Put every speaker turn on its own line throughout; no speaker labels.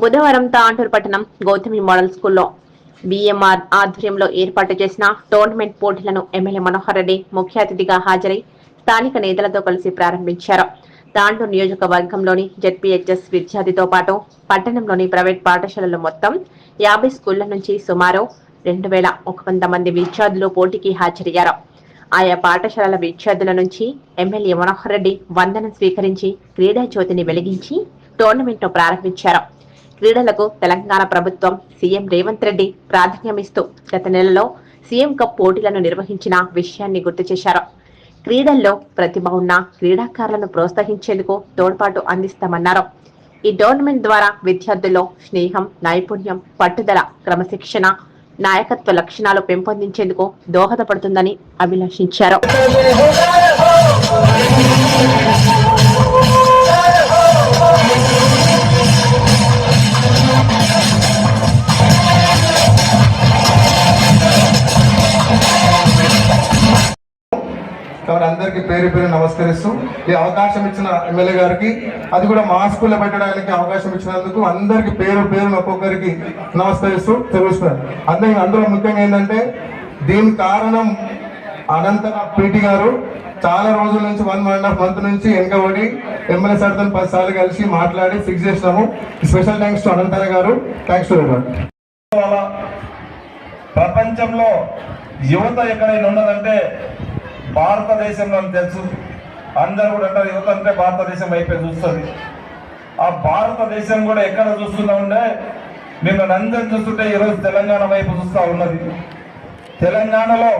బుధవారం తాంటూరు పట్టణం గౌతమి మోడల్ స్కూల్లో బీఎంఆర్ ఆధ్వర్యంలో ఏర్పాటు చేసిన టోర్నమెంట్ పోటీలను ఎమ్మెల్యే మనోహర్ రెడ్డి ముఖ్య అతిథిగా హాజరై స్థానిక నేతలతో కలిసి ప్రారంభించారు. తాండూరు నియోజకవర్గంలోని జెడ్పీహెచ్ఎస్ విద్యార్థితో పాటు పట్టణంలోని ప్రైవేట్ పాఠశాలలు మొత్తం యాభై స్కూళ్ళ నుంచి సుమారు రెండు వేల ఒక వంద మంది విద్యార్థులు పోటీకి హాజరయ్యారు. ఆయా పాఠశాలల విద్యార్థుల నుంచి ఎమ్మెల్యే మనోహర్ రెడ్డి వందనం స్వీకరించి క్రీడా జ్యోతిని వెలిగించి టోర్నమెంట్ను ప్రారంభించారు. క్రీడలకు తెలంగాణ ప్రభుత్వం సీఎం రేవంత్ రెడ్డి ప్రాధాన్యమిస్తూ గత నెలలో సీఎం కప్ పోటీలను నిర్వహించిన విషయాన్ని గుర్తు చేశారు. క్రీడల్లో ప్రతిభ ఉన్న క్రీడాకారులను ప్రోత్సహించేందుకు తోడ్పాటు అందిస్తామన్నారు. ఈ టోర్నమెంట్ ద్వారా విద్యార్థుల్లో స్నేహం నైపుణ్యం పట్టుదల క్రమశిక్షణ నాయకత్వ లక్షణాలు పెంపొందించేందుకు దోహదపడుతుందని అభిలషించారు.
వారందరికీ అందరికీ పేరు పేరు నమస్కరిస్తూ ఈ అవకాశం ఇచ్చిన ఎమ్మెల్యే గారికి అది కూడా మా స్కూల్లో పెట్టడానికి అవకాశం ఇచ్చినందుకు అందరికి పేరు పేరు ఒక్కొక్కరికి నమస్కరిస్తూ తెలుస్తున్నారు అందరికి అందులో ముఖ్యంగా ఏంటంటే దీని కారణం అనంతర పీటీ గారు చాలా రోజుల నుంచి one one and half month నుంచి వెనకబడి ఎమ్మెల్యే సార్తో పది సార్లు కలిసి మాట్లాడి ఫిక్స్ చేసినాము. స్పెషల్ థ్యాంక్స్ టు అనంతర గారు. థ్యాంక్స్ టు
ప్రపంచంలో యువత ఎక్కడైనా ఉన్నదంటే భారతదేశంలో తెలుసు. అందరూ కూడా అంటారు యువత అంటే భారతదేశం వైపే చూస్తుంది. ఆ భారతదేశం కూడా ఎక్కడ చూస్తున్నా ఉండే మిమ్మల్ని నందన్ చూస్తుంటే ఈరోజు తెలంగాణ వైపు చూస్తూ ఉన్నది. తెలంగాణలో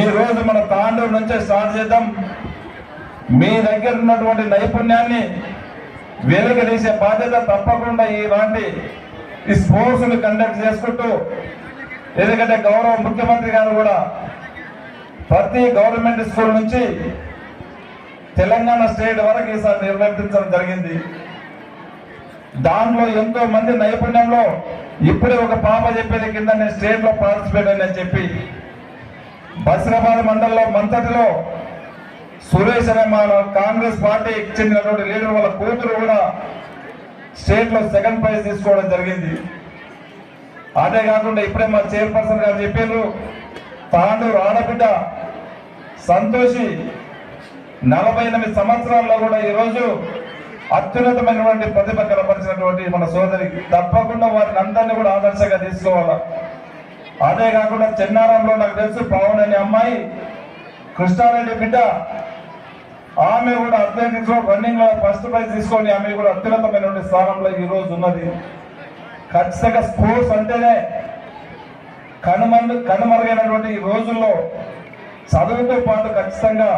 ఈ రోజు మన తాండూరు నుంచే స్టార్ట్ చేద్దాం. మీ దగ్గర ఉన్నటువంటి నైపుణ్యాన్ని వెలుగదీసే బాధ్యత తప్పకుండా ఇలాంటి ఈ స్పోర్ట్స్ని కండక్ట్ చేసుకుంటూ ఎందుకంటే గౌరవ ముఖ్యమంత్రి గారు కూడా ప్రతి గవర్నమెంట్ స్కూల్ నుంచి తెలంగాణ స్టేట్ వరకు ఈసారి నిర్వర్తించడం జరిగింది. దాంట్లో ఎంతో మంది నైపుణ్యంలో ఇప్పుడే ఒక పాప చెప్పేది కింద నేను స్టేట్లో పార్టిసిపేట్ అని చెప్పి బసిరాబాద్ మండలంలో మంతటిలో సురేష్ అనే మన కాంగ్రెస్ పార్టీకి చెందినటువంటి లీడర్ వాళ్ళ కూతురు కూడా స్టేట్లో సెకండ్ ప్రైజ్ తీసుకోవడం జరిగింది. అదే కాకుండా ఇప్పుడే మా చైర్పర్సన్ గారు చెప్పారు తాండూరు ఆడబిడ్డ సంతోషి నలభై ఎనిమిది సంవత్సరాల్లో కూడా ఈరోజు అత్యున్నతమైనటువంటి ప్రతిభ కనపరిచినటువంటి మన సోదరికి తప్పకుండా వారిని అందరినీ కూడా ఆదర్శంగా తీసుకోవాలా? అదే కాకుండా చెన్నారంలో నాకు తెలుసు పవన్ అనే అమ్మాయి కృష్ణారెడ్డి బిడ్డ. ఆమె కూడా అథ్లెటిక్స్లో రన్నింగ్లో ఫస్ట్ ప్రైజ్ తీసుకొని ఆమె కూడా అత్యున్నతమైనటువంటి స్థానంలో ఈ రోజు ఉన్నది. ఖచ్చితంగా స్పోర్ట్స్ అంటేనే కనుమరు కనుమరుగైనటువంటి ఈ రోజుల్లో చదువుతో పాటు ఖచ్చితంగా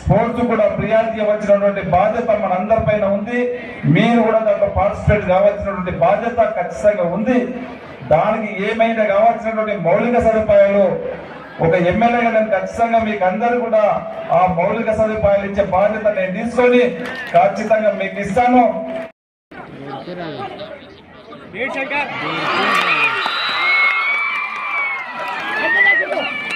స్పోర్ట్స్ కూడా ప్రియారిటీ ఇవ్వాల్సినటువంటి బాధ్యత మనందరిపైన ఉంది. మీరు కూడా దాంట్లో పార్టిసిపేట్ కావాల్సినటువంటి బాధ్యత ఖచ్చితంగా ఉంది. దానికి ఏమైనా కావాల్సినటువంటి మౌలిక సదుపాయాలు ఒక ఎమ్మెల్యేగా నేను ఖచ్చితంగా మీకు అందరూ కూడా ఆ మౌలిక సదుపాయాలు ఇచ్చే బాధ్యత నేను తీసుకొని ఖచ్చితంగా మీకు ఇస్తాను.